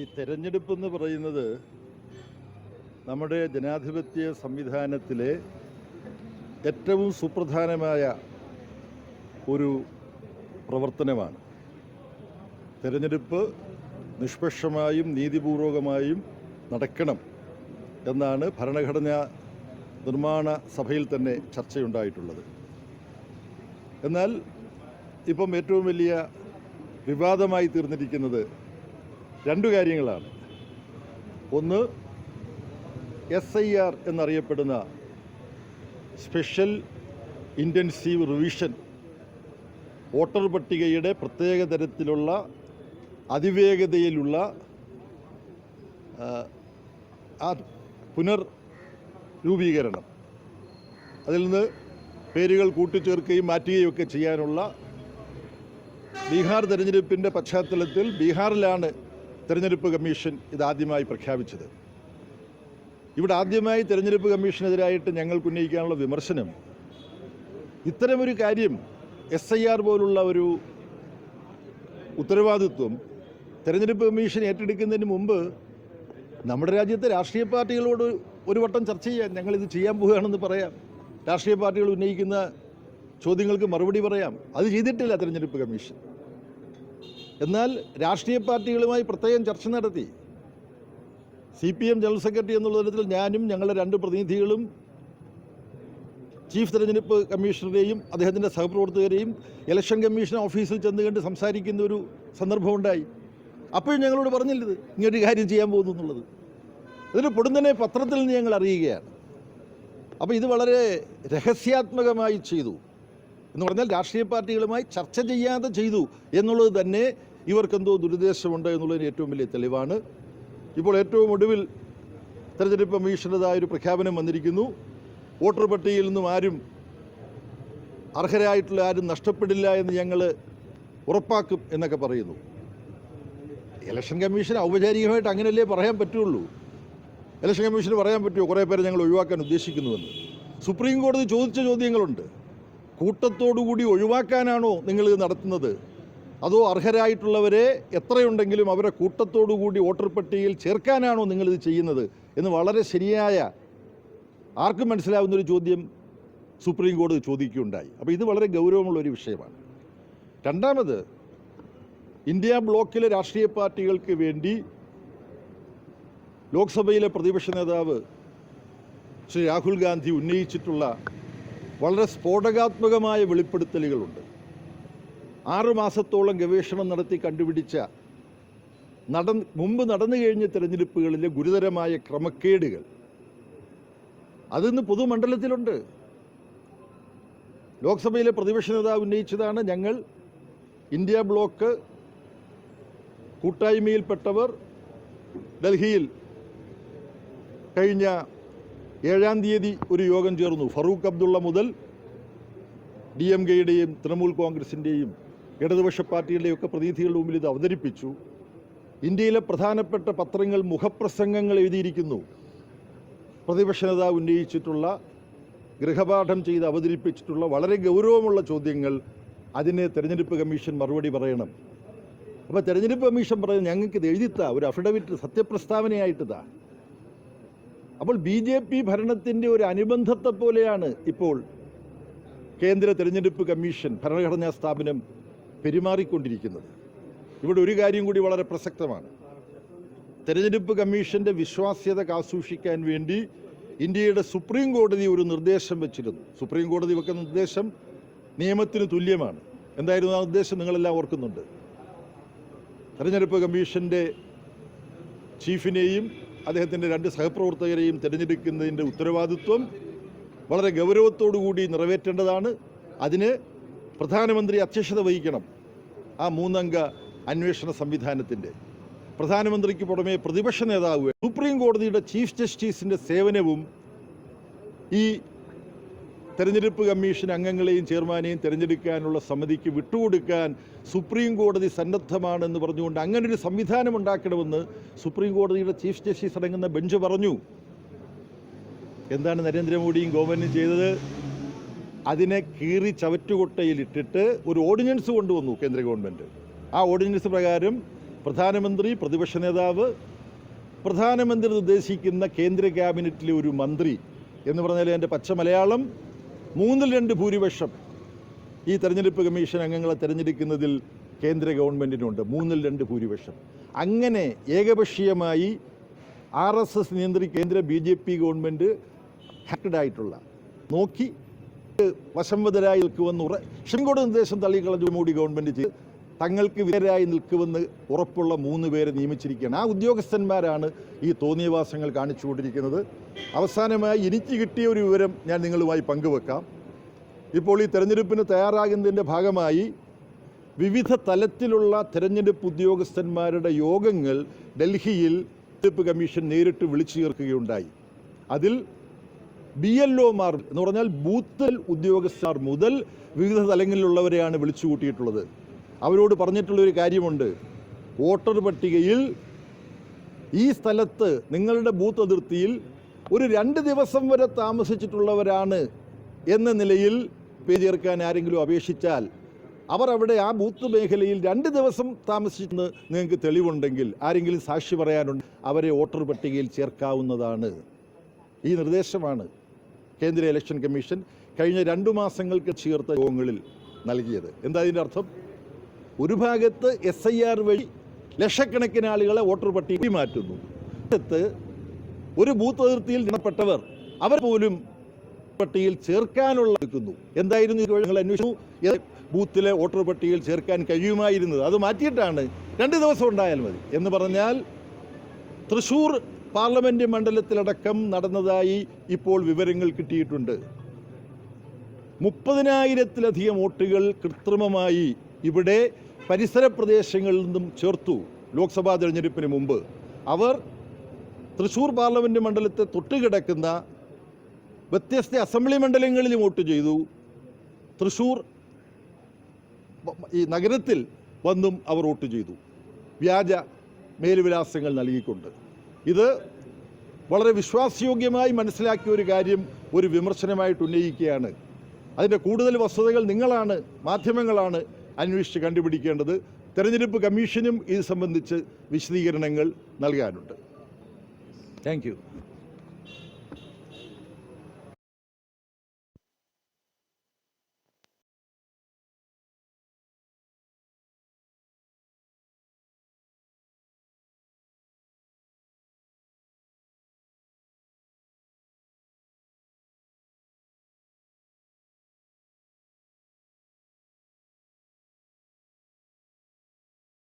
ഈ തെരഞ്ഞെടുപ്പ് എന്ന് പറയുന്നത് നമ്മുടെ ജനാധിപത്യ സംവിധാനത്തിലെ ഏറ്റവും സുപ്രധാനമായ ഒരു പ്രവർത്തനമാണ്. തെരഞ്ഞെടുപ്പ് നിഷ്പക്ഷമായും നീതിപൂർവകമായും നടക്കണം എന്നാണ് ഭരണഘടനാ നിർമ്മാണ സഭയിൽ തന്നെ ചർച്ചയുണ്ടായിട്ടുള്ളത്. എന്നാൽ ഇപ്പം ഏറ്റവും വലിയ വിവാദമായി തീർന്നിരിക്കുന്നത് രണ്ടു കാര്യങ്ങളാണ്. ഒന്ന് എസ് ഐ ആർ എന്നറിയപ്പെടുന്ന സ്പെഷ്യൽ ഇന്റൻസീവ് റിവിഷൻ വോട്ടർ പട്ടികയുടെ പ്രത്യേക തരത്തിലുള്ള അതിവേഗതയിലുള്ള ആ, പുനർ രൂപീകരണം. അതിൽ നിന്ന് പേരുകൾ കൂട്ടിച്ചേർക്കുകയും മാറ്റുകയും ഒക്കെ ചെയ്യാനുള്ള ബീഹാർ തെരഞ്ഞെടുപ്പിന്റെ പശ്ചാത്തലത്തിൽ ബീഹാറിലാണ് തെരഞ്ഞെടുപ്പ് കമ്മീഷൻ ഇതാദ്യമായി പ്രഖ്യാപിച്ചത്. ഇവിടെ ആദ്യമായി തെരഞ്ഞെടുപ്പ് കമ്മീഷനെതിരായിട്ട് ഞങ്ങൾക്ക് ഉന്നയിക്കാനുള്ള വിമർശനം ഇത്തരമൊരു കാര്യം എസ് ഐ ആർ പോലുള്ള ഒരു ഉത്തരവാദിത്വം തെരഞ്ഞെടുപ്പ് കമ്മീഷൻ ഏറ്റെടുക്കുന്നതിന് മുമ്പ് നമ്മുടെ രാജ്യത്തെ രാഷ്ട്രീയ പാർട്ടികളോട് ഒരു വട്ടം ചർച്ച ചെയ്യാം ഞങ്ങളിത് ചെയ്യാൻ പോവുകയാണെന്ന് പറയാം. രാഷ്ട്രീയ പാർട്ടികൾ ഉന്നയിക്കുന്ന ചോദ്യങ്ങൾക്ക് മറുപടി പറയാം. അത് ചെയ്തിട്ടില്ല തെരഞ്ഞെടുപ്പ് കമ്മീഷൻ. എന്നാൽ രാഷ്ട്രീയ പാർട്ടികളുമായി പ്രത്യേകം ചർച്ച നടത്തി. C P M general secretary എന്നുള്ള തരത്തിൽ ഞാനും ഞങ്ങളുടെ രണ്ട് പ്രതിനിധികളും ചീഫ് തെരഞ്ഞെടുപ്പ് കമ്മീഷണറെയും അദ്ദേഹത്തിന്റെ സഹപ്രവർത്തകരെയും ഇലക്ഷൻ കമ്മീഷൻ ഓഫീസിൽ ചെന്ന് കണ്ട് സംസാരിക്കുന്ന ഒരു സന്ദർഭമുണ്ടായി അപ്പോഴും ഞങ്ങളോട് പറഞ്ഞില്ലത് ഇങ്ങനൊരു കാര്യം ചെയ്യാൻ പോകുന്നു എന്നുള്ളത്. അതിന് പൊടുന്നനെ പത്രത്തിൽ നിന്ന് ഞങ്ങൾ അറിയുകയാണ്. അപ്പോൾ ഇത് വളരെ രഹസ്യാത്മകമായി ചെയ്തു. എന്ന് പറഞ്ഞാൽ രാഷ്ട്രീയ പാർട്ടികളുമായി ചർച്ച ചെയ്യാതെ ചെയ്തു എന്നുള്ളത് തന്നെ ഇവർക്കെന്തോ ദുരുദ്ദേശമുണ്ട് എന്നുള്ളതിന് ഏറ്റവും വലിയ തെളിവാണ്. ഇപ്പോൾ ഏറ്റവും ഒടുവിൽ തെരഞ്ഞെടുപ്പ് കമ്മീഷന്റെതായ ഒരു പ്രഖ്യാപനം വന്നിരിക്കുന്നു. വോട്ടർ പട്ടികയിൽ നിന്നും ആരും അർഹരായിട്ടുള്ള ആരും നഷ്ടപ്പെടില്ല എന്ന് ഞങ്ങൾ ഉറപ്പാക്കും എന്നൊക്കെ പറയുന്നു. ഇലക്ഷൻ കമ്മീഷൻ ഔപചാരികമായിട്ട് അങ്ങനെയല്ലേ പറയാൻ പറ്റുള്ളൂ? ഇലക്ഷൻ കമ്മീഷന് പറയാൻ പറ്റുമോ? കുറേ പേരെ ഞങ്ങൾ ഒഴിവാക്കാൻ ഉദ്ദേശിക്കുന്നുവെന്ന്. സുപ്രീം കോടതി ചോദിച്ച ചോദ്യങ്ങളുണ്ട്. കൂട്ടത്തോടുകൂടി ഒഴിവാക്കാനാണോ നിങ്ങൾ ഇത് നടത്തുന്നത്? അതോ അർഹരായിട്ടുള്ളവരെ എത്രയുണ്ടെങ്കിലും അവരെ കൂട്ടത്തോടുകൂടി വോട്ടർ പട്ടികയിൽ ചേർക്കാനാണോ നിങ്ങളിത് ചെയ്യുന്നത് എന്ന് വളരെ ശരിയായ ആർക്കും മനസ്സിലാവുന്നൊരു ചോദ്യം സുപ്രീം കോടതി ചോദിക്കുകയുണ്ടായി. അപ്പോൾ ഇത് വളരെ ഗൗരവമുള്ള ഒരു വിഷയമാണ്. രണ്ടാമത് ഇന്ത്യ ബ്ലോക്കിലെ രാഷ്ട്രീയ പാർട്ടികൾക്ക് വേണ്ടി ലോക്സഭയിലെ പ്രതിപക്ഷ നേതാവ് ശ്രീ രാഹുൽ ഗാന്ധി ഉന്നയിച്ചിട്ടുള്ള വളരെ സ്ഫോടകാത്മകമായ വെളിപ്പെടുത്തലുകളുണ്ട്. ആറു മാസത്തോളം ഗവേഷണം നടത്തി കണ്ടുപിടിച്ച നട മുമ്പ് നടന്നു കഴിഞ്ഞ തെരഞ്ഞെടുപ്പുകളിലെ ഗുരുതരമായ ക്രമക്കേടുകൾ. അതിന്ന് പൊതുമണ്ഡലത്തിലുണ്ട്. ലോക്സഭയിലെ പ്രതിപക്ഷ നേതാവ് ഉന്നയിച്ചതാണ് ഞങ്ങൾ ഇന്ത്യ ബ്ലോക്ക് കൂട്ടായ്മയിൽപ്പെട്ടവർ ഡൽഹിയിൽ കഴിഞ്ഞ ഏഴാം തീയതി ഒരു യോഗം ചേർന്നു. ഫറൂഖ് അബ്ദുള്ള മുതൽ ഡി എം കെയുടെയും തൃണമൂൽ കോൺഗ്രസിന്റെയും ഇടതുപക്ഷ പാർട്ടികളുടെയൊക്കെ പ്രതിനിധികളുടെ മുമ്പിൽ ഇത് അവതരിപ്പിച്ചു. ഇന്ത്യയിലെ പ്രധാനപ്പെട്ട പത്രങ്ങൾ മുഖപ്രസംഗങ്ങൾ എഴുതിയിരിക്കുന്നു. പ്രതിപക്ഷ നേതാവ് ഉന്നയിച്ചിട്ടുള്ള ഗൃഹപാഠം ചെയ്ത് അവതരിപ്പിച്ചിട്ടുള്ള വളരെ ഗൗരവമുള്ള ചോദ്യങ്ങൾ അതിനെ തെരഞ്ഞെടുപ്പ് കമ്മീഷൻ മറുപടി പറയണം. അപ്പോൾ തെരഞ്ഞെടുപ്പ് കമ്മീഷൻ പറയുന്നത് ഞങ്ങൾക്ക് ഇത് എഴുതിത്താ ഒരു അഫിഡവിറ്റ് സത്യപ്രസ്താവനയായിട്ടാ അപ്പോൾ ബി ജെ പി ഭരണത്തിന്റെ ഒരു അനുബന്ധത്തെ പോലെയാണ് ഇപ്പോൾ കേന്ദ്ര തെരഞ്ഞെടുപ്പ് കമ്മീഷൻ ഭരണഘടനാ സ്ഥാപനം പെരുമാറിക്കൊണ്ടിരിക്കുന്നത്. ഇവിടെ ഒരു കാര്യം കൂടി വളരെ പ്രസക്തമാണ്. തെരഞ്ഞെടുപ്പ് കമ്മീഷന്റെ വിശ്വാസ്യത കാസൂക്ഷിക്കാൻ വേണ്ടി ഇന്ത്യയുടെ സുപ്രീം കോടതി ഒരു നിർദ്ദേശം വെച്ചിരുന്നു. സുപ്രീം കോടതി വെക്കുന്ന നിർദ്ദേശം നിയമത്തിന് തുല്യമാണ്. എന്തായിരുന്നു ആ നിർദ്ദേശം? നിങ്ങളെല്ലാം ഓർക്കുന്നുണ്ട്. തെരഞ്ഞെടുപ്പ് കമ്മീഷന്റെ ചീഫിനെയും അദ്ദേഹത്തിന്റെ രണ്ട് സഹപ്രവർത്തകരെയും തിരഞ്ഞെടുക്കുന്നതിന്റെ ഉത്തരവാദിത്വം വളരെ ഗൗരവത്തോടു കൂടി നിറവേറ്റേണ്ടതാണ്. അതിന് പ്രധാനമന്ത്രി അധ്യക്ഷത വഹിക്കണം ആ മൂന്നംഗ അന്വേഷണ സംവിധാനത്തിന്റെ. പ്രധാനമന്ത്രിക്ക് പുറമെ പ്രതിപക്ഷ നേതാവ് സുപ്രീം കോടതിയുടെ ചീഫ് ജസ്റ്റിസിന്റെ സേവനവും ഈ തെരഞ്ഞെടുപ്പ് കമ്മീഷൻ അംഗങ്ങളെയും ചെയർമാനെയും തിരഞ്ഞെടുക്കാനുള്ള സമിതിക്ക് വിട്ടുകൊടുക്കാൻ സുപ്രീം കോടതി സന്നദ്ധമാണെന്ന് പറഞ്ഞുകൊണ്ട് അങ്ങനെ ഒരു സംവിധാനം ഉണ്ടാക്കണമെന്ന് സുപ്രീം കോടതിയുടെ ചീഫ് ജസ്റ്റിസ് അടങ്ങുന്ന ബെഞ്ച് പറഞ്ഞു. എന്താണ് നരേന്ദ്രമോദിയും ഗവൺമെന്റും ചെയ്തത്? അതിനെ കീറി ചവറ്റുകൊട്ടയിലിട്ടിട്ട് ഒരു ഓർഡിനൻസ് കൊണ്ടുവന്നു കേന്ദ്ര ഗവൺമെന്റ് ആ ഓർഡിനൻസ് പ്രകാരം പ്രധാനമന്ത്രി പ്രതിപക്ഷ നേതാവ് പ്രധാനമന്ത്രി നിർദ്ദേശിക്കുന്ന കേന്ദ്ര ക്യാബിനറ്റിലെ ഒരു മന്ത്രി എന്ന് പറഞ്ഞാൽ എന്റെ പച്ച മലയാളം മൂന്നിൽ രണ്ട് ഭൂരിപക്ഷം ഈ തെരഞ്ഞെടുപ്പ് കമ്മീഷൻ അംഗങ്ങളെ തിരഞ്ഞെടുക്കുന്നതിൽ കേന്ദ്ര ഗവൺമെന്റിനുണ്ട് മൂന്നിൽ രണ്ട് ഭൂരിപക്ഷം. അങ്ങനെ ഏകപക്ഷീയമായി ആർ എസ് എസ് നിയന്ത്രി കേന്ദ്ര ബി ജെ പി ഗവൺമെന്റ് ഹാക്കഡായിട്ടുള്ള നോക്കി വശംവതരായി നിൽക്കുമെന്ന് ഉറ ഷെങ്കോട് നിർദ്ദേശം തള്ളിക്കളഞ്ഞു മോഡി ഗവൺമെന്റ് ചെയ്ത്. തങ്ങൾക്ക് വിധേയരായി നിൽക്കുമെന്ന് ഉറപ്പുള്ള മൂന്ന് പേരെ നിയമിച്ചിരിക്കുകയാണ്. ആ ഉദ്യോഗസ്ഥന്മാരാണ് ഈ തോന്നിയവാസങ്ങൾ കാണിച്ചുകൊണ്ടിരിക്കുന്നത്. അവസാനമായി എനിക്ക് കിട്ടിയ ഒരു വിവരം ഞാൻ നിങ്ങളുമായി പങ്കുവെക്കാം. ഇപ്പോൾ ഈ തെരഞ്ഞെടുപ്പിന് തയ്യാറാകുന്നതിന്റെ ഭാഗമായി വിവിധ തലത്തിലുള്ള തെരഞ്ഞെടുപ്പ് ഉദ്യോഗസ്ഥന്മാരുടെ യോഗങ്ങൾ ഡൽഹിയിൽ തെരഞ്ഞെടുപ്പ് കമ്മീഷൻ നേരിട്ട് വിളിച്ചു ചേർക്കുകയുണ്ടായി. അതിൽ ബി എൽ ഒമാർ എന്ന് പറഞ്ഞാൽ ബൂത്ത് ഉദ്യോഗസ്ഥർ മുതൽ വിവിധ തലങ്ങളിലുള്ളവരെയാണ് വിളിച്ചു കൂട്ടിയിട്ടുള്ളത് അവരോട് പറഞ്ഞിട്ടുള്ളൊരു കാര്യമുണ്ട്. വോട്ടർ പട്ടികയിൽ ഈ സ്ഥലത്ത് നിങ്ങളുടെ ബൂത്ത് അതിർത്തിയിൽ ഒരു രണ്ട് ദിവസം വരെ താമസിച്ചിട്ടുള്ളവരാണ് എന്ന നിലയിൽ പേര് ചേർക്കാൻ ആരെങ്കിലും അപേക്ഷിച്ചാൽ അവർ അവിടെ ആ ബൂത്ത് മേഖലയിൽ രണ്ട് ദിവസം താമസിച്ചെന്ന് നിങ്ങൾക്ക് തെളിവുണ്ടെങ്കിൽ ആരെങ്കിലും സാക്ഷി പറയാനുണ്ട് അവരെ വോട്ടർ പട്ടികയിൽ ചേർക്കാവുന്നതാണ്. ഈ നിർദ്ദേശമാണ് കേന്ദ്ര ഇലക്ഷൻ കമ്മീഷൻ കഴിഞ്ഞ രണ്ടു മാസങ്ങൾക്ക് ചേർത്ത യോഗങ്ങളിൽ നൽകിയത്. എന്താ ഇതിന്റെ അർത്ഥം? ഒരു ഭാഗത്ത് എസ് ഐ ആർ വഴി ലക്ഷക്കണക്കിന് ആളുകളെ വോട്ടർ പട്ടിക മാറ്റുന്നു. ഒരു ബൂത്ത് അതിർത്തിയിൽ നിന്നപ്പെട്ടവർ അവർ പോലും പട്ടികയിൽ ചേർക്കാനുള്ള എടുക്കുന്നു എന്തായിരുന്നു ഞങ്ങൾ അന്വേഷിച്ചു? ബൂത്തിലെ വോട്ടർ പട്ടികയിൽ ചേർക്കാൻ കഴിയുമായിരുന്നത്? അത് മാറ്റിയിട്ടാണ് രണ്ട് ദിവസം ഉണ്ടായാൽ മതി എന്ന് പറഞ്ഞാൽ തൃശൂർ പാർലമെന്റ് മണ്ഡലത്തിലടക്കം നടന്നതായി ഇപ്പോൾ വിവരങ്ങൾ കിട്ടിയിട്ടുണ്ട്. മുപ്പതിനായിരത്തിലധികം വോട്ടുകൾ കൃത്രിമമായി ഇവിടെ പരിസര പ്രദേശങ്ങളിൽ നിന്നും ചേർത്തു ലോക്സഭാ തിരഞ്ഞെടുപ്പിന് മുമ്പ്. അവർ തൃശൂർ പാർലമെന്റ് മണ്ഡലത്തെ തൊട്ടുകിടക്കുന്ന വ്യത്യസ്ത അസംബ്ലി മണ്ഡലങ്ങളിൽ വോട്ട് ചെയ്തു. തൃശൂർ ഈ നഗരത്തിൽ വന്നും അവർ വോട്ട് ചെയ്തു. വ്യാജ മേൽവിലാസങ്ങൾ നൽകിക്കൊണ്ട്. ഇത് വളരെ വിശ്വാസയോഗ്യമായി മനസ്സിലാക്കിയ ഒരു കാര്യം ഒരു വിമർശനമായിട്ട് ഉന്നയിക്കുകയാണ്. അതിന്റെ കൂടുതൽ വസ്തുതകൾ നിങ്ങളാണ് മാധ്യമങ്ങളാണ് അന്വേഷിച്ച് കണ്ടുപിടിക്കേണ്ടത്. തെരഞ്ഞെടുപ്പ് കമ്മീഷനും ഇത് സംബന്ധിച്ച് വിശദീകരണങ്ങൾ നൽകാനുണ്ട്. താങ്ക്